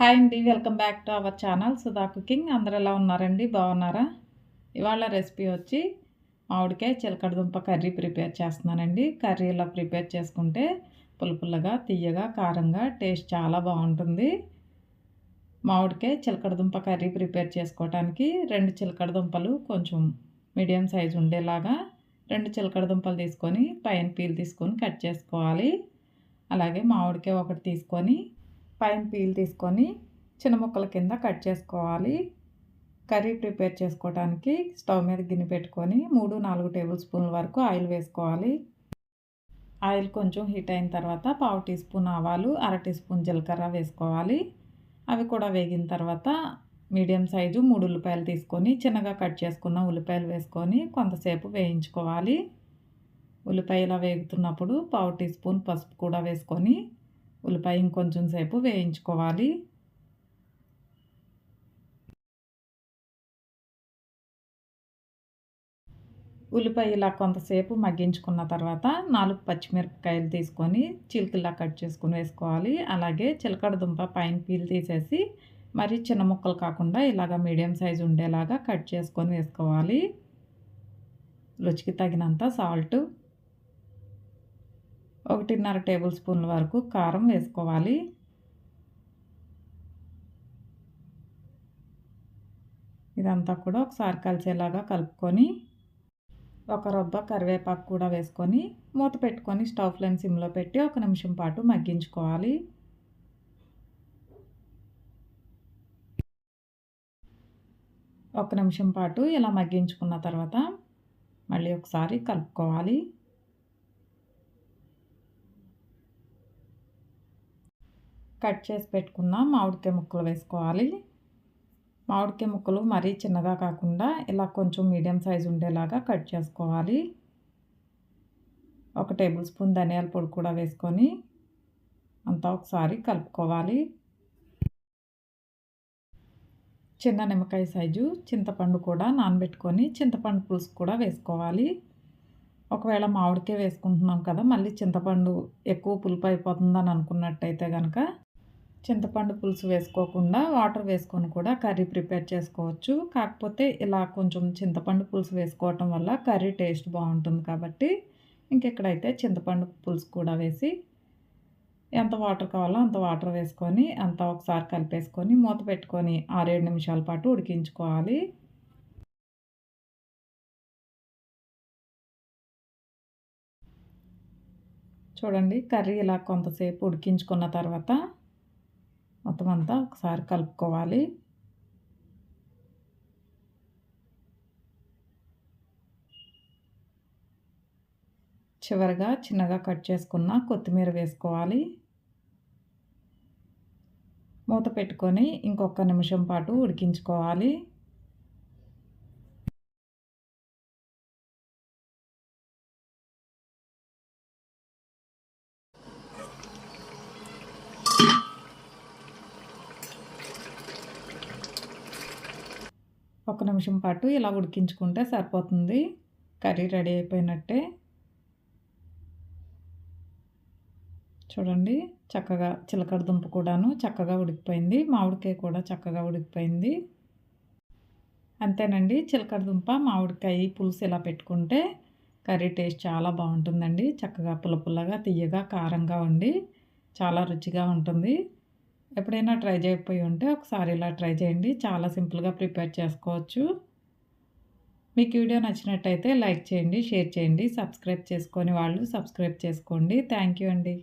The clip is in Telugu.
హాయ్ అండి welcome back to our channel Sudha cooking. అందరు ఎలా ఉన్నారండి? బాగున్నారా? ఇవాళ రెసిపీ వచ్చి మామిడికాయ చిలకడ దుంప కర్రీ ప్రిపేర్ చేస్తున్నానండి. కర్రీ ఇలా ప్రిపేర్ చేసుకుంటే పులుపుల్లగా తీయగా కారంగా టేస్ట్ చాలా బాగుంటుంది. మామిడికాయ చిలకడ దుంప కర్రీ ప్రిపేర్ చేసుకోవడానికి రెండు చిలకడ దుంపలు కొంచెం మీడియం సైజు ఉండేలాగా రెండు చిలకడ దుంపలు తీసుకొని పైన పీల్ తీసుకొని కట్ చేసుకోవాలి. అలాగే మామిడికాయ ఒకటి తీసుకొని పైన పీల్ తీసుకొని చిన్న ముక్కల కింద కట్ చేసుకోవాలి. కర్రీ ప్రిపేర్ చేసుకోవడానికి స్టవ్ మీద గిన్నె పెట్టుకొని మూడు నాలుగు టేబుల్ స్పూన్ల వరకు ఆయిల్ వేసుకోవాలి. ఆయిల్ కొంచెం హీట్ అయిన తర్వాత పావు టీ స్పూన్ ఆవాలు అర టీ స్పూన్ జీలకర్ర వేసుకోవాలి. అవి కూడా వేగిన తర్వాత మీడియం సైజు మూడు ఉల్లిపాయలు తీసుకొని చిన్నగా కట్ చేసుకున్న ఉల్లిపాయలు వేసుకొని కొంతసేపు వేయించుకోవాలి. ఉల్లిపాయలు వేగుతున్నప్పుడు పావు టీ స్పూన్ పసుపు కూడా వేసుకొని ఉల్లిపాయ ఇంకొంచెం సేపు వేయించుకోవాలి. ఉల్లిపాయ ఇలా కొంతసేపు మగ్గించుకున్న తర్వాత నాలుగు పచ్చిమిరపకాయలు తీసుకొని చిలుకల్లా కట్ చేసుకుని వేసుకోవాలి. అలాగే చిలకడ దుంప పైన పీల్ తీసేసి మరి చిన్న ముక్కలు కాకుండా ఇలాగ మీడియం సైజు ఉండేలాగా కట్ చేసుకొని వేసుకోవాలి. రుచికి తగినంత సాల్ట్ ఒకటిన్నర టేబుల్ స్పూన్ల వరకు కారం వేసుకోవాలి. ఇదంతా కూడా ఒకసారి కలిసేలాగా కలుపుకొని ఒక రొబ్బ కరివేపాకు కూడా వేసుకొని మూత పెట్టుకొని స్టవ్ ఫ్లేమ్ సిమ్లో పెట్టి ఒక నిమిషం పాటు మగ్గించుకోవాలి. ఒక నిమిషం పాటు ఇలా మగ్గించుకున్న తర్వాత మళ్ళీ ఒకసారి కలుపుకోవాలి. కట్ చేసి పెట్టుకున్న మామిడికాయ ముక్కలు వేసుకోవాలి. మామిడికాయ ముక్కలు మరీ చిన్నగా కాకుండా ఇలా కొంచెం మీడియం సైజు ఉండేలాగా కట్ చేసుకోవాలి. ఒక టేబుల్ స్పూన్ ధనియాల పొడి కూడా వేసుకొని అంతా ఒకసారి కలుపుకోవాలి. చిన్న నిమ్మకాయ సైజు చింతపండు కూడా నానబెట్టుకొని చింతపండు పులుసు కూడా వేసుకోవాలి. ఒకవేళ మామిడికాయ వేసుకుంటున్నాం కదా మళ్ళీ చింతపండు ఎక్కువ పులుపు అయిపోతుందని అనుకున్నట్టయితే కనుక చింతపండు పులుసు వేసుకోకుండా వాటర్ వేసుకొని కూడా కర్రీ ప్రిపేర్ చేసుకోవచ్చు. కాకపోతే ఇలా కొంచెం చింతపండు పులుసు వేసుకోవటం వల్ల కర్రీ టేస్ట్ బాగుంటుంది కాబట్టి ఇంకెక్కడైతే చింతపండు పులుసు కూడా వేసి ఎంత వాటర్ కావాలో అంత వాటర్ వేసుకొని అంతా ఒకసారి కలిపేసుకొని మూత పెట్టుకొని ఆరేడు నిమిషాల పాటు ఉడికించుకోవాలి. చూడండి కర్రీ ఇలా కొంతసేపు ఉడికించుకున్న తర్వాత మొత్తం అంతా ఒకసారి కలుపుకోవాలి. చివరిగా చిన్నగా కట్ చేసుకున్న కొత్తిమీర వేసుకోవాలి. మూత పెట్టుకొని ఇంకొక నిమిషం పాటు ఉడికించుకోవాలి. ఒక నిమిషం పాటు ఇలా ఉడికించుకుంటే సరిపోతుంది. కర్రీ రెడీ అయిపోయినట్టే. చూడండి చక్కగా చిలకడ దుంప కూడాను చక్కగా ఉడికిపోయింది. మామిడికాయ కూడా చక్కగా ఉడికిపోయింది. అంతేనండి చిలకడ దుంప మామిడికాయ పులుసు ఇలా పెట్టుకుంటే కర్రీ టేస్ట్ చాలా బాగుంటుందండి. చక్కగా పుల్ల పుల్లగా తీయగా కారంగా ఉండి చాలా రుచిగా ఉంటుంది. ఎప్పుడైనా ట్రై చేయకపోయి ఉంటే ఒకసారి ఇలా ట్రై చేయండి. చాలా సింపుల్గా ప్రిపేర్ చేసుకోవచ్చు. మీకు వీడియో నచ్చినట్టయితే లైక్ చేయండి షేర్ చేయండి సబ్స్క్రైబ్ చేసుకొని వాళ్ళు సబ్స్క్రైబ్ చేసుకోండి. థ్యాంక్ యూ అండి.